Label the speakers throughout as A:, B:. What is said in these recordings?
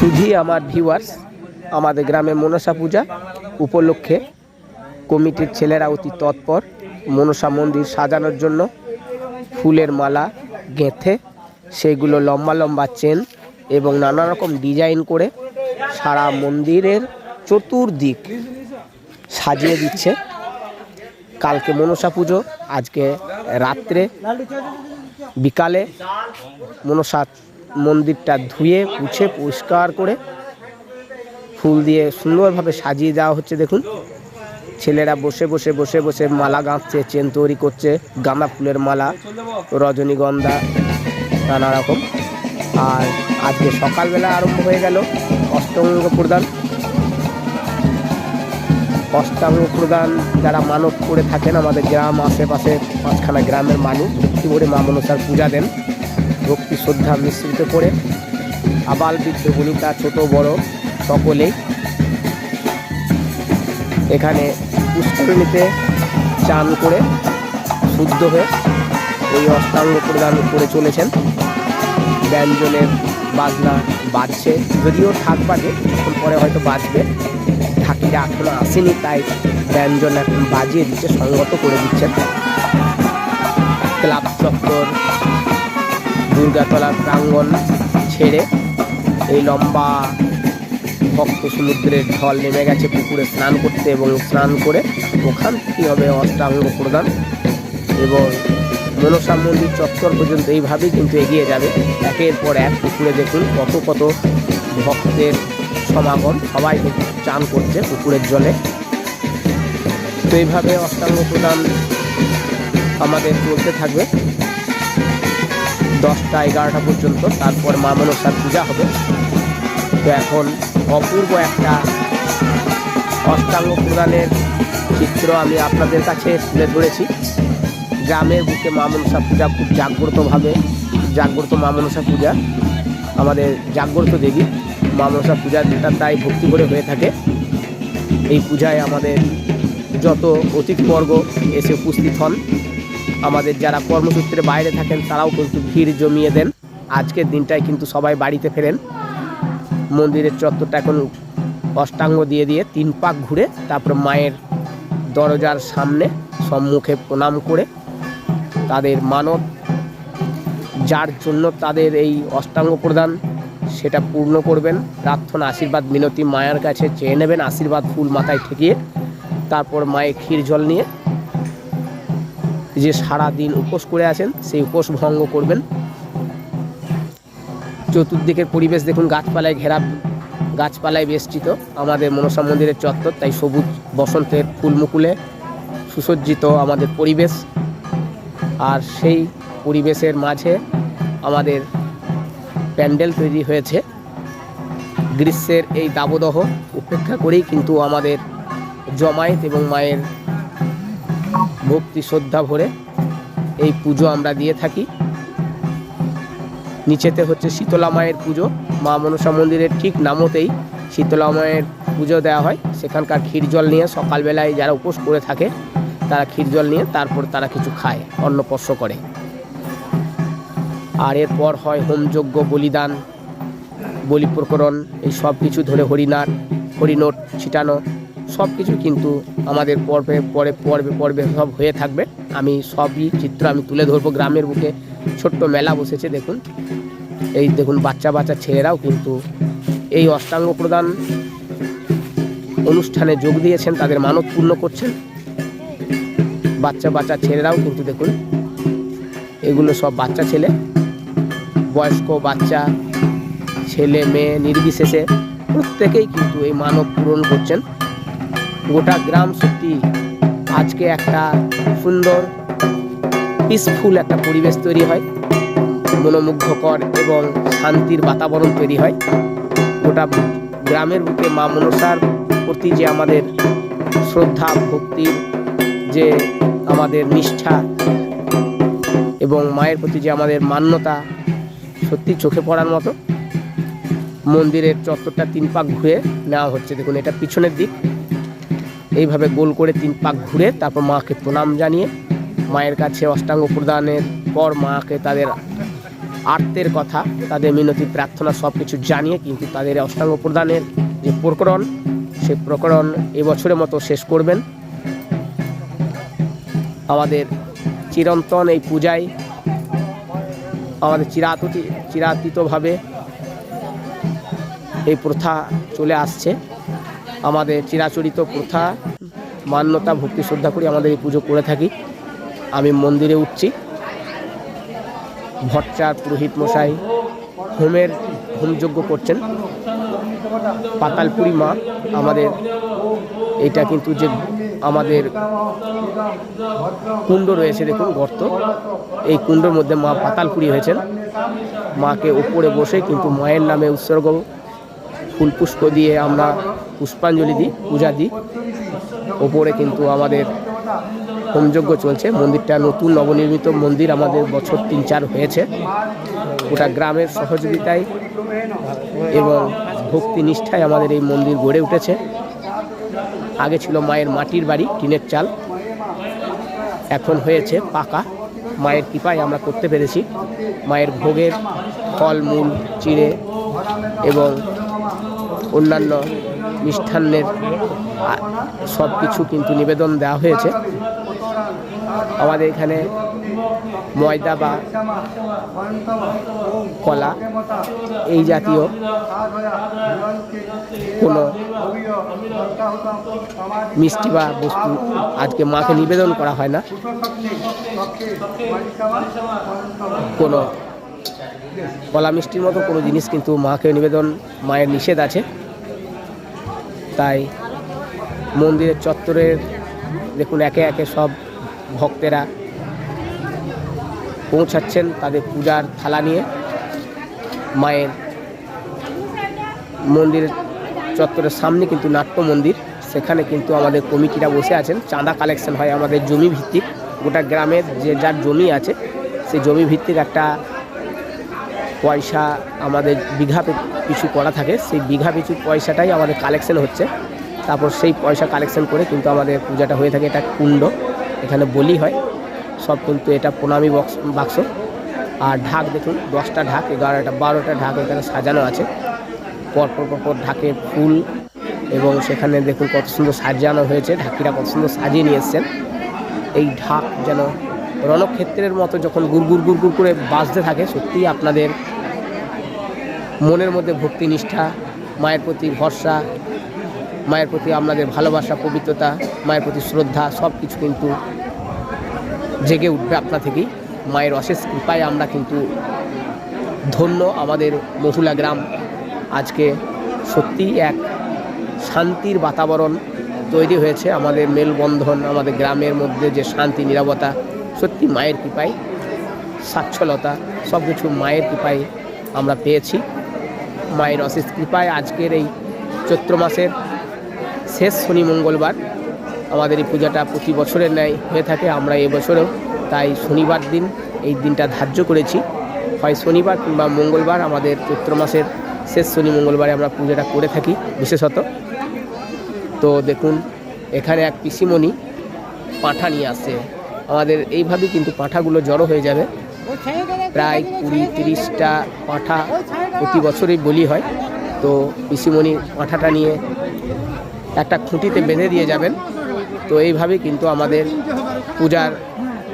A: শুধু আমার ভিউয়ার্স আমাদের গ্রামে মনসা পূজা উপলক্ষে কমিটির ছেলেরা অতি তৎপর। মনসা মন্দির সাজানোর জন্য ফুলের মালা গেঁথে সেগুলো লম্বা লম্বা চেন এবং নানা রকম ডিজাইন করে সারা মন্দিরের চতুর্দিক সাজিয়ে দিচ্ছে। কালকে মনসা পুজো, আজকে রাত্রে, বিকালে মনসা মন্দিরটা ধুয়ে, পুছে, পরিষ্কার করে ফুল দিয়ে সুন্দরভাবে সাজিয়ে দেওয়া হচ্ছে, দেখুন। ছেলেরা বসে বসে বসে বসে মালা গাঁথছে, চেন তৈরি করছে, গাঁদা ফুলের মালা, রজনীগন্ধা, নানা রকম। আর আজকে সকালবেলা আরম্ভ হয়ে গেল অষ্টমঙ্গ প্রদান। অষ্টাঙ্গ প্রদান যারা মানব করে থাকেন, আমাদের গ্রাম আশেপাশে পাঁচখানা গ্রামের মানুষ, ভক্তি ভরে মা মনসার পূজা দেন। ভক্তি শ্রদ্ধা মিশ্রিত করে আবাল বৃদ্ধ বনিতা ছোট, বড় সকলেই এখানে পুষ্করিণীতে চান করে শুদ্ধ হয়ে এই অষ্টাঙ্গ প্রদান করে চলেছেন। ব্যঞ্জনের বাজনা বাজছে, যদিও ঠাক বাজে এখন পরে হয়তো বাজবে। ঢাকিটা এখনও আসেনি, তাই ব্যঞ্জন এখন বাজিয়ে দিচ্ছে সঙ্গত করে দিচ্ছেন। ক্লাব চত্বর দুর্গাতলার প্রাঙ্গণ ছেড়ে এই লম্বা ভক্ত সমুদ্রের ঢল নেমে গেছে পুকুরে স্নান করতে এবং স্নান করে ওখান থেকে হবে অষ্টাঙ্গ প্রদান এবং মনসা মন্দির চত্বর পর্যন্ত এইভাবেই কিন্তু এগিয়ে যাবে। একের পর এক পুকুরে দেখুন কত কত ভক্তের সমাগম। সবাই চান করছে পুকুরের জলে। তো এইভাবে অষ্টাঙ্গ প্রদান আমাদের চলতে থাকবে। দশটা, এগারোটা পর্যন্ত, তারপর মা মনসার পূজা হবে। তো এখন অপূর্ব একটা অষ্টাঙ্গ প্রদানের চিত্র আমি আপনাদের কাছে তুলে ধরেছি। গ্রামের বুকে মা মনসা পূজা খুব জাগ্রতভাবে, জাগ্রত মা মনসা পূজা। আমাদের জাগ্রত দেবী মা মনসা পূজা যেটা তাই ভক্তি করে হয়ে থাকে। এই পূজায় আমাদের যত অতিথিবর্গ এসে উপস্থিত হন আমাদের যারা কর্মসূত্রে বাইরে থাকেন, তারাও কিন্তু ভিড় জমিয়ে দেন। আজকের দিনটায় কিন্তু সবাই বাড়িতে ফেরেন। মন্দিরের চত্বরটা এখন অষ্টাঙ্গ দিয়ে দিয়ে তিন পাক ঘুরে তারপর মায়ের দরজার সামনে সম্মুখে প্রণাম করে তাদের মানত, যার জন্য তাদের এই অষ্টাঙ্গ প্রদান, সেটা পূর্ণ করবেন। প্রার্থনা, আশীর্বাদ, মিনতি মায়ের কাছে চেয়ে নেবেন, আশীর্বাদ ফুল মাথায় ঠেকিয়ে তারপর মায়ের ক্ষীর জল নিয়ে যে সারা দিন উপোস করে আছেন, সেই উপোস ভঙ্গ করবেন। চতুর্দিকের পরিবেশ দেখুন, গাছপালায় ঘেরা, গাছপালায় বেষ্টিত। আমাদের মনসা মন্দিরের চত্বর, তাই সবুজ বসন্তের ফুলমুকুলে সুসজ্জিত আমাদের পরিবেশ। আর সেই পরিবেশের মাঝে আমাদের প্যান্ডেল তৈরি হয়েছে। গ্রীষ্মের এই দাবদহ উপেক্ষা করেই কিন্তু আমাদের জমায়েত এবং মায়ের ভক্তি শ্রদ্ধা ভরে এই পুজো আমরা দিয়ে থাকি। নিচেতে হচ্ছে শীতলা মায়ের পুজো। মা মনসা মন্দিরের ঠিক নামতেই শীতলা মায়ের পুজো দেওয়া হয়। সেখানকার ক্ষীর জল নিয়ে সকালবেলায় যারা উপোস করে থাকে, তারা ক্ষীর জল নিয়ে তারপর তারা কিছু খায় অন্নপস্য করে। আর এরপর হয় হোমযজ্ঞ বলিদান, বলি প্রকরণ, এই সব কিছু ধরে হরিনাট হরিনোট ছিটানো সব কিছু কিন্তু আমাদের পর্বে, পরে, পর্বে পর্বে সব হয়ে থাকবে। আমি সবই চিত্র আমি তুলে ধরবো গ্রামের বুকে। ছোট্ট মেলা বসেছে, দেখুন। এই দেখুন, বাচ্চা বাচ্চা ছেলেরাও কিন্তু এই অষ্টাঙ্গ প্রদান অনুষ্ঠানে যোগ দিয়েছেন, তাদের মানত পূর্ণ করছেন। বাচ্চা বাচ্চা ছেলেরাও কিন্তু দেখুন, এগুলো সব বাচ্চা ছেলে। বয়স্ক বাচ্চা, ছেলে, মেয়ে, নির্বিশেষে প্রত্যেকেই কিন্তু এই মানব পূরণ করছেন। গোটা গ্রাম সত্যি আজকে একটা সুন্দর পিসফুল একটা পরিবেশ তৈরি হয়, মনোমুগ্ধকর এবং শান্তির বাতাবরণ তৈরি হয়। গোটা গ্রামের বুকে মা মনসার প্রতি যে আমাদের শ্রদ্ধা ভক্তির যে আমাদের নিষ্ঠা এবং মায়ের প্রতি যে আমাদের মান্যতা সত্যি চোখে পড়ার মতো, মন্দিরের চত্বরটা তিন পাক ঘুরে নেওয়া হচ্ছে। দেখুন, এটা পিছনের দিক। এইভাবে গোল করে তিন পাক ঘুরে তারপর মাকে প্রণাম জানিয়ে মায়ের কাছে অষ্টাঙ্গ প্রদানের পর মাকে তাদের আর্তের কথা, তাদের মিনতি, প্রার্থনা সব কিছু জানিয়ে কিন্তু তাদের অষ্টাঙ্গ প্রদানের যে প্রকরণ, সেই প্রকরণ এবছরের মতো শেষ করবেন। আমাদের চিরন্তন এই পূজায়, আমাদের চিরাততি চিরাতীতভাবে এই প্রথা চলে আসছে। আমাদের চিরাচরিত প্রথা, মান্যতা, ভক্তি, শ্রদ্ধা করি আমাদের এই পুজো করে থাকি। আমি মন্দিরে উঠছি। ভট্টার পুরোহিত মশাই হোমের হোমযজ্ঞ করছেন। পাতালপুরি মা আমাদের এটা কিন্তু যে আমাদের কুণ্ড রয়েছে, দেখুন গর্ত। এই কুণ্ডর মধ্যে মা পাতালপুরি হয়েছেন। মাকে উপরে বসে কিন্তু মায়ের নামে উৎসর্গ ফুল পুষ্প দিয়ে আমরা পুষ্পাঞ্জলি দিই, পূজা দিই। ওপরে কিন্তু আমাদের হোমযজ্ঞ চলছে। মন্দিরটা নতুন নবনির্মিত মন্দির আমাদের বছর তিন চার হয়েছে। গোটা গ্রামের সহযোগিতায় এবং ভক্তি নিষ্ঠায় আমাদের এই মন্দির গড়ে উঠেছে। আগে ছিল মায়ের মাটির বাড়ি, টিনের চাল। এখন হয়েছে পাকা। মায়ের কৃপায় আমরা করতে পেরেছি। মায়ের ভোগের ফল, মূল, চিড়ে এবং অন্যান্য মিষ্টান্নের সব কিছু কিন্তু নিবেদন দেওয়া হয়েছে। আমাদের এখানে ময়দা বা কলা এই জাতীয় কোনো মিষ্টি বা বস্তু আজকে মাকে নিবেদন করা হয় না। কোনো কলা মিষ্টির মতো কোনো জিনিস কিন্তু মাকে নিবেদন, মায়ের নিষেধ আছে। তাই মন্দিরের চত্বরের দেখুন একে একে সব ভক্তেরা পৌঁছাচ্ছেন তাদের পূজার থালা নিয়ে। মায়ের মন্দিরের চত্বরের সামনে কিন্তু নাট্য মন্দির। সেখানে কিন্তু আমাদের কমিটিরা বসে আছেন। চাঁদা কালেকশন হয় আমাদের জমি ভিত্তিক। গোটা গ্রামের যে যার জমি আছে, সেই জমি ভিত্তিক একটা পয়সা আমাদের বিঘা পিছু করা থাকে, সেই বিঘা পিছু পয়সাটাই আমাদের কালেকশন হচ্ছে। তারপর সেই পয়সা কালেকশন করে কিন্তু আমাদের পূজাটা হয়ে থাকে, এটা কুণ্ড। এখানে বলি হয়, সব কিন্তু এটা প্রণামী বক্স বাক্স। আর ঢাক দেখুন, দশটা ঢাক, এগারোটা, বারোটা ঢাক এখানে সাজানো আছে। পরপর পরপর ঢাকে ফুল এবং সেখানে দেখুন কত সুন্দর সাজানো হয়েছে, ঢাকিরা কত সুন্দর সাজিয়ে নিয়ে এসছেন। এই ঢাক যেন রণক্ষেত্রের মতো যখন গুড় গুড় গুড় করে বাজতে থাকে, সত্যিই আপনাদের মনের মধ্যে ভক্তি নিষ্ঠা, মায়ের প্রতি ভরসা, মায়ের প্রতি আপনাদের ভালোবাসা, পবিত্রতা, মায়ের প্রতি শ্রদ্ধা, সব কিছু কিন্তু জেগে উঠবে আপনা থেকেই। মায়ের অশেষ কৃপায় আমরা কিন্তু ধন্য আমাদের মহুলা গ্রাম। আজকে সত্যিই এক শান্তির বাতাবরণ তৈরি হয়েছে আমাদের মেলবন্ধন, আমাদের গ্রামের মধ্যে যে শান্তি নিরাপত্তা সত্যি মায়ের কৃপায়, সাচ্ছলতা সব কিছু মায়ের কৃপায় আমরা পেয়েছি। মায়ের অশেষ কৃপায় আজকের এই চৈত্র মাসের শেষ শনি মঙ্গলবার আমাদের এই পূজাটা প্রতি বছরের ন্যায় হয়ে থাকে, আমরা এবছরেও তাই শনিবার দিন এই দিনটা ধার্য করেছি। হয় শনিবার কিংবা মঙ্গলবার আমাদের চৈত্র মাসের শেষ শনি মঙ্গলবারে আমরা পূজাটা করে থাকি বিশেষত। তো দেখুন, এখানে এক পিসিমণি পাঁঠা নিয়ে আসছে। আমাদের এইভাবেই কিন্তু পাঁঠাগুলো জড়ো হয়ে যাবে। প্রায় কুড়ি তিরিশটা পাঁঠা প্রতি বছরই বলি হয়। তো পিসিমণি পাঁঠাটা নিয়ে একটা খুঁটিতে বেঁধে দিয়ে যাবেন। তো এইভাবে কিন্তু আমাদের পূজার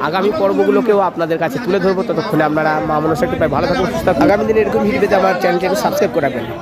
A: আগামী পর্বগুলোকেও আপনাদের কাছে তুলে ধরবো। ততক্ষণে আপনারা মা মনসা প্রায় ভালো থাকুন, সুস্থ আগামী দিনে এরকম ভিডিওতে আমার চ্যানেলটাকে সাবস্ক্রাইব করাবেন